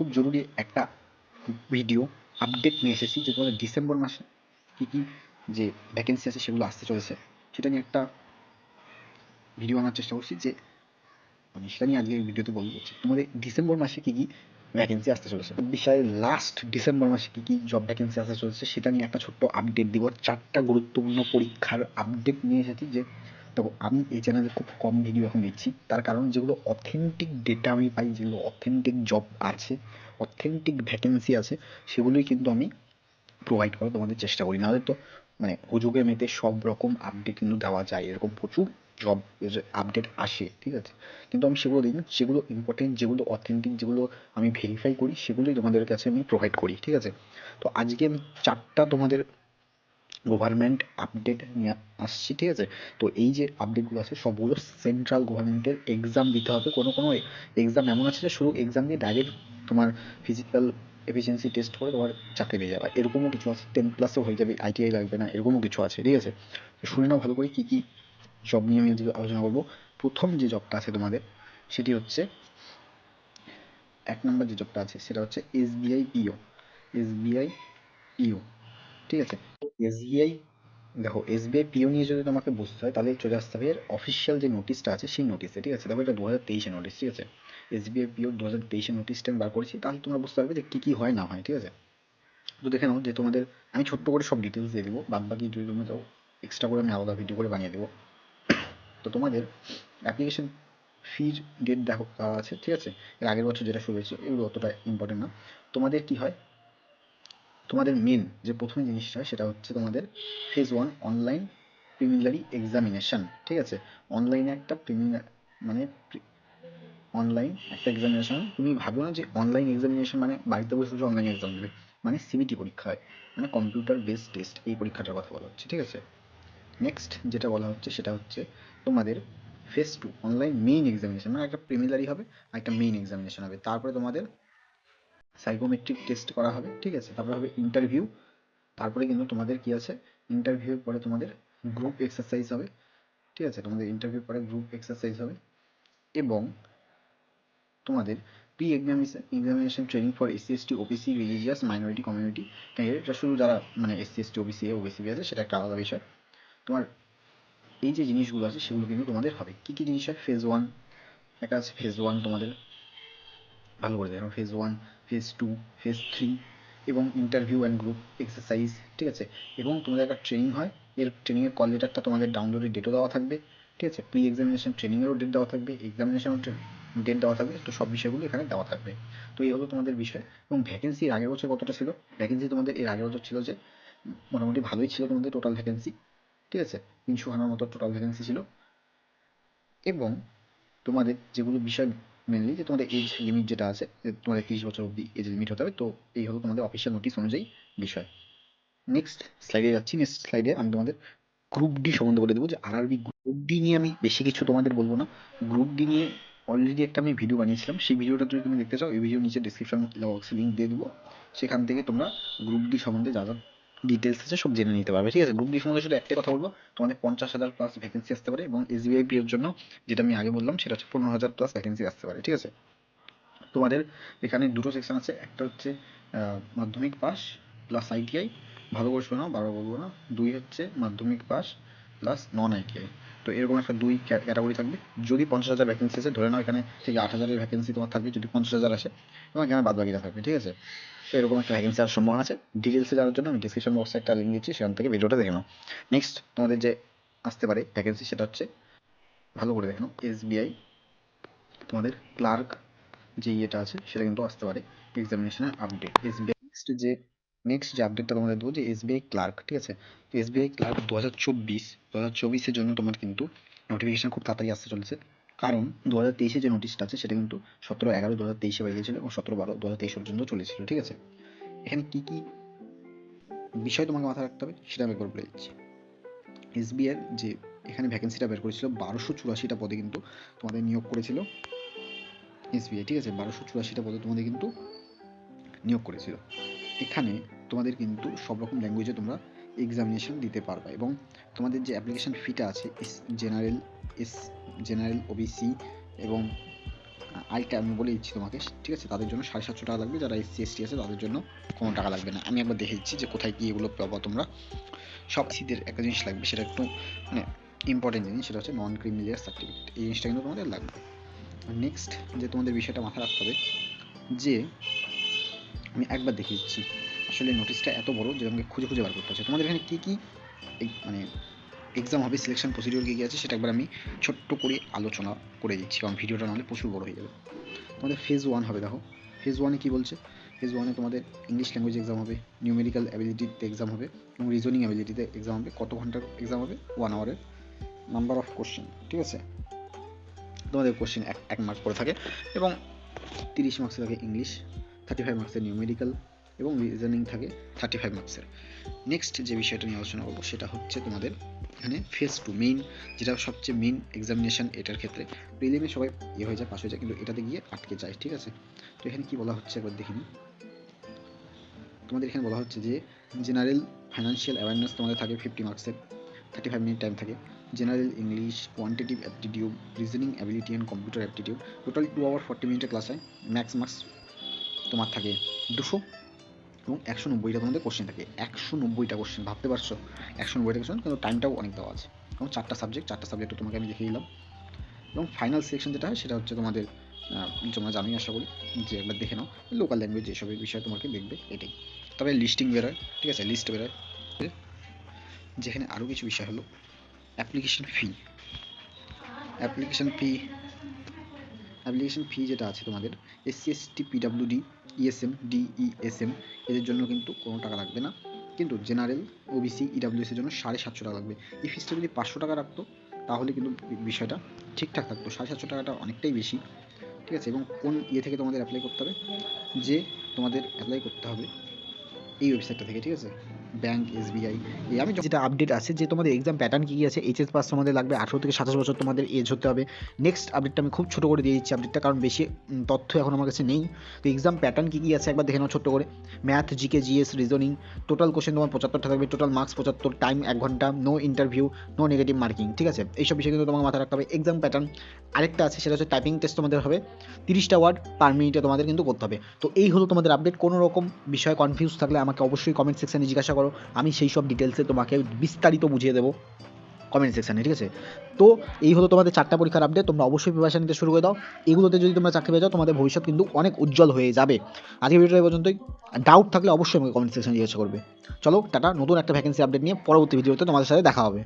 খুব জরুরি একটা ভিডিও আপডেট নিয়ে এসেছি যে তোমাদের ডিসেম্বর মাসে কী কী যে ভ্যাকেন্সি আছে সেগুলো আসতে চলেছে। সেটা নিয়ে একটা ভিডিও আনার চেষ্টা করছি যে মানে সেটা নিয়ে আজকে ভিডিওতে বলব যে, তোমাদের ডিসেম্বর মাসে কী কী ভ্যাকেন্সি আসতে চলেছে? বিষয়ে লাস্ট ডিসেম্বর মাসে কী কী জব ভ্যাকেন্সি আসতে চলেছে, সেটা নিয়ে একটা ছোট্ট আপডেট দিব। চারটা গুরুত্বপূর্ণ পরীক্ষার আপডেট নিয়ে এসেছি যে দেখো আমি এই চ্যানেলে খুব কম ভিডিও এখন দিচ্ছি তার কারণ যেগুলো অথেন্টিক ডেটা আমি পাই, যেগুলো অথেন্টিক জব আছে অথেন্টিক ভ্যাকেন্সি আছে, সেগুলোই কিন্তু আমি প্রোভাইড করার তোমাদের চেষ্টা করি। নাহলে তো মানে হুজুগে মেতে সব রকম আপডেট কিন্তু দেওয়া যায়। এরকম প্রচুর জব আপডেট আসে, ঠিক আছে? কিন্তু আমি সেগুলো দিই না। যেগুলো ইম্পর্টেন্ট যেগুলো অথেন্টিক যেগুলো আমি ভেরিফাই করি, সেগুলোই তোমাদের কাছে আমি প্রোভাইড করি, ঠিক আছে? তো আজকে আমি চারটা তোমাদের গভর্নমেন্ট আপডেট নিয়ে আসছি, ঠিক আছে? তো এই যে আপডেটগুলো আছে, সবগুলো সেন্ট্রাল গভর্নমেন্টের এক্সাম দিতে হবে। কোনো কোনো এক্সাম এমন আছে যে শুধু এক্সাম দিয়ে ডাইরেক্ট তোমার ফিজিক্যাল এফিসিয়েন্সি টেস্ট করে তোমার চাকরি পেয়ে যাবে। এরকমও কিছু আছে টেন প্লাসও হয়ে যাবে আইটিআই লাগবে না, এরকমও কিছু আছে, ঠিক আছে? তো শুনে নাও ভালো করে কী কী জব নিয়ে আমি আলোচনা করব। প্রথম যে জবটা আছে তোমাদের, সেটি হচ্ছে এক নম্বর যে জবটা আছে, সেটা হচ্ছে এসবিআই পিও এসবিআই পিও ঠিক আছে? এসবিআই, দেখো, এসবিআই পিও নিয়ে যদি তোমাকে বুঝতে হয়, তাহলে চলে আসতে হবে এর অফিসিয়াল যে নোটিশটা আছে, সেই নোটিশে ঠিক আছে? দেখো, এটা দু হাজার তেইশে নোটিশ ঠিক আছে? এসবিআই পিও দু হাজার তেইশে নোটিশটা আমি বার করেছি, তাহলে তোমরা বুঝতে পারবে যে কী কী হয়, না হয়, ঠিক আছে? তো দেখে নাও যে তোমাদের, আমি ছোট্ট করে সব ডিটেলস দিয়ে দেবো বাদ বাকি যদি তোমরা চাও এক্সট্রা করে আমি আলাদা ভিডিও করে বানিয়ে দেবো। তো তোমাদের অ্যাপ্লিকেশন ফির ডেট দেখো আছে, ঠিক আছে? এর আগের বছর যেটা শুরু হয়েছে এগুলো অতটা ইম্পর্টেন্ট না। তোমাদের কি হয় তোমাদের মেন যে প্রথম জিনিসটা সেটা হচ্ছে তোমাদের phase one online preliminary examination ঠিক আছে? অনলাইনে একটা প্রিমিলার মানে অনলাইন একটা এক্সামিনেশন তুমি ভাবো না যে অনলাইন এক্সামিনেশন মানে বাড়িতে বসে বসে অনলাইন এক্সাম দেবে মানে সিবিটি পরীক্ষা হয় মানে কম্পিউটার বেসড টেস্ট এই পরীক্ষাটার কথা বলা হচ্ছে, ঠিক আছে? নেক্সট যেটা বলা হচ্ছে সেটা হচ্ছে তোমাদের phase two online main examination মানে একটা প্রিমিলারি হবে আর একটা মেইন এক্সামিনেশান হবে, তারপরে তোমাদের সাইকোমেট্রিক টেস্ট করা হবে, ঠিক আছে? তারপরে হবে ইন্টারভিউ তারপরে কিন্তু তোমাদের কি আছে? ইন্টারভিউর পরে তোমাদের গ্রুপ এক্সারসাইজ হবে, ঠিক আছে? তোমাদের ইন্টারভিউ পরে গ্রুপ এক্সারসাইজ হবে এবং তোমাদের pre examination examination training for SC ST OBC religious minority community এটা শুধু যারা মানে SC ST OBC A OBC আছে, সেটা একটা আলাদা বিষয়। তোমার এই যে জিনিসগুলো আছে, সেগুলো কিন্তু তোমাদের হবে। কী কী জিনিস হয়? ফেজ ওয়ান একটা আছে ফেজ ওয়ান তোমাদের। ভালো করে দেখো phase one phase two phase three এবং ইন্টারভিউ অ্যান্ড গ্রুপ এক্সারসাইজ ঠিক আছে? এবং তোমাদের একটা ট্রেনিং হয়, এর ট্রেনিংয়ের কল লেটারটা তোমাদের ডাউনলোডের ডেটও দেওয়া থাকবে, ঠিক আছে? প্রি এক্সামিনেশন ট্রেনিংয়েরও ডেট দেওয়া থাকবে এক্সামিনেশনও ডেট দেওয়া থাকবে, তো সব বিষয়গুলো এখানে দেওয়া থাকবে। তো এই হলো তোমাদের বিষয়। এবং ভ্যাকেন্সি আগের বছর কতটা ছিল? ভ্যাকেন্সি তোমাদের এর আগের বছর ছিল যে, মোটামুটি ভালোই ছিল তোমাদের টোটাল ভ্যাকেন্সি ঠিক আছে? তিনশো খানার মতো টোটাল ভ্যাকেন্সি ছিল। এবং তোমাদের যেগুলো বিষয় মেনলি যে তোমাদের এজ লিমিট যেটা আছে তোমাদের তিরিশ বছর অবধি এজ লিমিট হতে হবে, তো এই হলো তোমাদের অফিসিয়াল নোটিশ অনুযায়ী বিষয়। নেক্সট স্লাইডে যাচ্ছি নেক্সট স্লাইডে আমি তোমাদের গ্রুপ ডি সম্বন্ধে বলে দেবো যে আরআরবি গ্রুপ ডি নিয়ে আমি বেশি কিছু তোমাদের বলব না। গ্রুপ ডি নিয়ে অলরেডি একটা আমি ভিডিও বানিয়েছিলাম, সেই ভিডিওটা যদি তুমি দেখতে চাও, এই ভিডিও নিচে ডিসক্রিপশন বক্সে লিঙ্ক দিয়ে দেবো। সেখান থেকে তোমরা গ্রুপ ডি সম্বন্ধে যা যা ডিটেলস আছে, সব জেনে নিতে পারবে। ঠিক আছে? গ্রুপ ডি সম্বন্ধে শুধু একটাই কথা বলব, তোমাদের পঞ্চাশ হাজার প্লাস ভ্যাকেন্সি আসতে পারে এবং এস এসবিআই এর জন্য যেটা আমি আগে বললাম, সেটা হচ্ছে পনেরো হাজার প্লাস ভ্যাকেন্সি আসতে পারে। ঠিক আছে? তোমাদের এখানে দুটো সেকশন আছে, একটা হচ্ছে মাধ্যমিক পাস প্লাস আইটিআই ভালো করে শোনাও, বারবার বলব না। দুই হচ্ছে মাধ্যমিক পাস প্লাস নন আইটিআই তো এরকম একটা দুই ক্যাটাগরি থাকবে। যদি পঞ্চাশ হাজার ভ্যাকেন্সি আছে, ধরে নাও এখানে থেকে আট হাজারের ভ্যাকেন্সি তোমার থাকবে, যদি পঞ্চাশ হাজার আসে এবং এখানে বাদ বাকিটা থাকবে। ঠিক আছে? তো এরকম একটা ভ্যাকেন্সি আসার সম্ভাবনা আছে। ডিটেলসে জানার জন্য আমি ডিসক্রিপশন বক্সে একটা লিঙ্ক দিচ্ছি, সেখান থেকে ভিডিওটা দেখে নাও। নেক্সট তোমাদের যে আসতে পারে ভ্যাকেন্সি সেটা হচ্ছে, ভালো করে দেখে এসবিআই তোমাদের ক্লার্ক যে ইয়েটা আছে, সেটা কিন্তু আসতে পারে এক্সামিনেশনের আপডেট এসবিআই নেক্সট যে নেক্সট যে আপডেটটা তোমাদের দেবো যে এসবিআই ক্লার্ক ঠিক আছে? তো এসবিআই ক্লার্ক দু হাজার চব্বিশ দু হাজার চব্বিশের জন্য তোমার কিন্তু নোটিফিকেশান খুব তাড়াতাড়ি আসতে চলেছে। কারণ দু হাজার তেইশে যে নোটিশটা আছে, সেটা কিন্তু সতেরো এগারো দু হাজার তেইশে বেরিয়েছিল এবং সতেরো বারো দু হাজার তেইশ পর্যন্ত চলেছিল, ঠিক আছে? এখানে কী কী বিষয় তোমাকে মাথায় রাখতে হবে, সেটা আমি একবার বলে দিচ্ছি। এসবিআই যে এখানে ভ্যাকেন্সিটা বের করেছিল, বারোশো চুরাশিটা পদে কিন্তু তোমাদের নিয়োগ করেছিল এসবিআই, ঠিক আছে? বারোশো চুরাশিটা পদে তোমাদের কিন্তু নিয়োগ করেছিল। এখানে তোমাদের কিন্তু সব রকম ল্যাঙ্গুয়েজে তোমরা এক্সামিনেশন দিতে পারবে এবং তোমাদের যে অ্যাপ্লিকেশন ফিটা আছে জেনারেল এস জেনারেল ওবিসি এবং আরেকটা আমি বলে দিচ্ছি তোমাকে, ঠিক আছে? তাদের জন্য সাড়ে সাতশো টাকা লাগবে, যারা এসসি এসটি আছে তাদের জন্য কোনো টাকা লাগবে না। আমি একবার দেখে দিচ্ছি যে কোথায় কি এগুলো পাবো তোমরা। সব সিদের একটা জিনিস লাগবে, সেটা একটু মানে ইম্পর্টেন্ট জিনিস, সেটা হচ্ছে নন ক্রিমিলিয়ার সার্টিফিকেট এই জিনিসটা কিন্তু তোমাদের লাগবে। নেক্সট যে তোমাদের বিষয়টা মাথায় রাখতে হবে, যে আমি একবার দেখে দিচ্ছি। আসলে নোটিশটা এত বড় যে আমাকে খুঁজে খুঁজে বার করতে হচ্ছে। তোমাদের এখানে কী কী মানে এক্সাম হবে সিলেকশন প্রসিডিওর কী কী আছে সেটা একবার আমি ছোট্ট করে আলোচনা করে দিচ্ছি কারণ ভিডিওটা নাহলে প্রচুর বড় হয়ে যাবে। তোমাদের ফেজ ওয়ান হবে, দেখো। ফেজ ওয়ানে কী বলছে? ফেজ ওয়ানে তোমাদের ইংলিশ ল্যাঙ্গুয়েজ এক্সাম হবে নিউমেরিক্যাল অ্যাবিলিটিতে এক্সাম হবে এবং রিজনিং অ্যাবিলিটিতে এক্সাম হবে। কত ঘণ্টার এক্সাম হবে? ওয়ান আওয়ারের নাম্বার অফ কোশ্চেন ঠিক আছে? তোমাদের কোশ্চেন এক এক মার্ক করে থাকে এবং তিরিশ মার্কসে থাকে ইংলিশ থার্টি ফাইভ মার্কসের নিউমেরিক্যাল এবং রিজনিং থাকে থার্টি ফাইভ মার্কসের নেক্সট যে বিষয়টা নিয়ে আলোচনা করব, সেটা হচ্ছে তোমাদের এখানে ফেস টু মেইন যেটা সবচেয়ে মেইন এক্সামিনেশন এটার ক্ষেত্রে। প্রিলিমে সবাই ইয়ে হয়ে যায় পাস হয়ে যায়, কিন্তু এটাতে গিয়ে আটকে যায়, ঠিক আছে? তো এখানে কি বলা হচ্ছে একবার দেখিনি? তোমাদের এখানে বলা হচ্ছে যে জেনারেল ফাইন্যান্সিয়াল অ্যাওয়ারনেস তোমাদের থাকে ফিফটি মার্কসের থার্টি ফাইভ মিনিট টাইম থাকে। General English quantitative aptitude reasoning ability and computer aptitude total two hour forty মিনিটের ক্লাস হয় ম্যাক্স মার্কস তোমার থাকে দুশো। এবং একশো নব্বইটা তোমাদের কোশ্চেন থাকে। একশো নব্বইটা কোশ্চেন ভাবতে পারছ? একশো নব্বইটা কোশ্চেন কিন্তু টাইমটাও অনেক দেওয়া আছে। এবং চারটা সাবজেক্ট চারটা সাবজেক্টও তোমাকে আমি দেখিয়ে দিলাম। এবং ফাইনাল সিলেকশন যেটা হয়, সেটা হচ্ছে তোমাদের তোমরা জানোই আশা করি, যে একবার দেখে নাও। লোকাল ল্যাঙ্গুয়েজ এসবের বিষয়ে তোমাকে দেখবে, এটাই। তবে লিস্টিং বেরোয়, ঠিক আছে? লিস্ট বেরোয়। যেখানে আরও কিছু বিষয় হলো application fee application fee application fee যেটা আছে তোমাদের SC ST PWD ESM DESM এদের জন্য কিন্তু কোনো টাকা লাগবে না। কিন্তু জেনারেল ওবিসি ইডাব্লিউএসের জন্য সাড়ে সাতশো টাকা লাগবে। এই ফিসটা যদি পাঁচশো টাকা রাখতো, তাহলে কিন্তু বিষয়টা ঠিকঠাক থাকতো। সাড়ে সাতশো টাকাটা অনেকটাই বেশি। ঠিক আছে? এবং কোন ইয়ে থেকে তোমাদের অ্যাপ্লাই করতে হবে? যে তোমাদের অ্যাপ্লাই করতে হবে এই ওয়েবসাইটটা থেকে। ঠিক আছে? Bank, SBI. এই আমি যেটা আপডেট আছে যে তোমাদের এক্সাম প্যাটার্ন কী কী আছে এইচএস পাস তোমাদের লাগবে, আঠারো থেকে সাতাশ বছর তোমাদের এজ হতে হবে। নেক্সট আপডেটটা আমি খুব ছোটো করে দিয়ে দিচ্ছি আপডেটটা কারণ বেশি তথ্য এখন আমার কাছে নেই। তো এক্সাম প্যাটার্ন কী কী আছে একবার দেখে নাও ছোট্ট করে। Math GK GS reasoning total question তোমার পঁচাত্তরটা থাকবে টোটাল মার্কস পঁচাত্তর টাইম এক ঘণ্টা no interview no negative marking ঠিক আছে? এইসব বিষয়ে কিন্তু তোমাকে মাথায় রাখতে হবে। এক্সাম প্যাটার্ন আরেকটা আছে, সেটা হচ্ছে টাইপিং টেস্ট তোমাদের হবে। তিরিশটা ওয়ার্ড পার মিনিটে তোমাদের কিন্তু করতে হবে। তো এই হলো তোমাদের আপডেট কোনো রকম বিষয়ে কনফিউজ থাকলে আমাকে অবশ্যই কমেন্ট সেকশানে জিজ্ঞাসা করো, আমি সেই সব ডিটেলসে তোমাকে বিস্তারিত বুঝিয়ে দেবো কমেন্ট সেকশানে ঠিক আছে? তো এই হলো তোমাদের চারটা পরীক্ষার আপডেট তোমরা অবশ্যই প্রিপারেশন নিতে শুরু করে দাও। এগুলোতে যদি তোমরা চাকরি পেয়ে যাও, তোমাদের ভবিষ্যৎ কিন্তু অনেক উজ্জ্বল হয়ে যাবে। আজকে ভিডিওটা পর্যন্তই। ডাউট থাকলে অবশ্যই আমাকে কমেন্ট সেকশনে জিজ্ঞাসা করবে। চলো, টাটা, নতুন একটা ভ্যাকেন্সি আপডেট নিয়ে পরবর্তী ভিডিওতে তোমাদের সাথে দেখা হবে।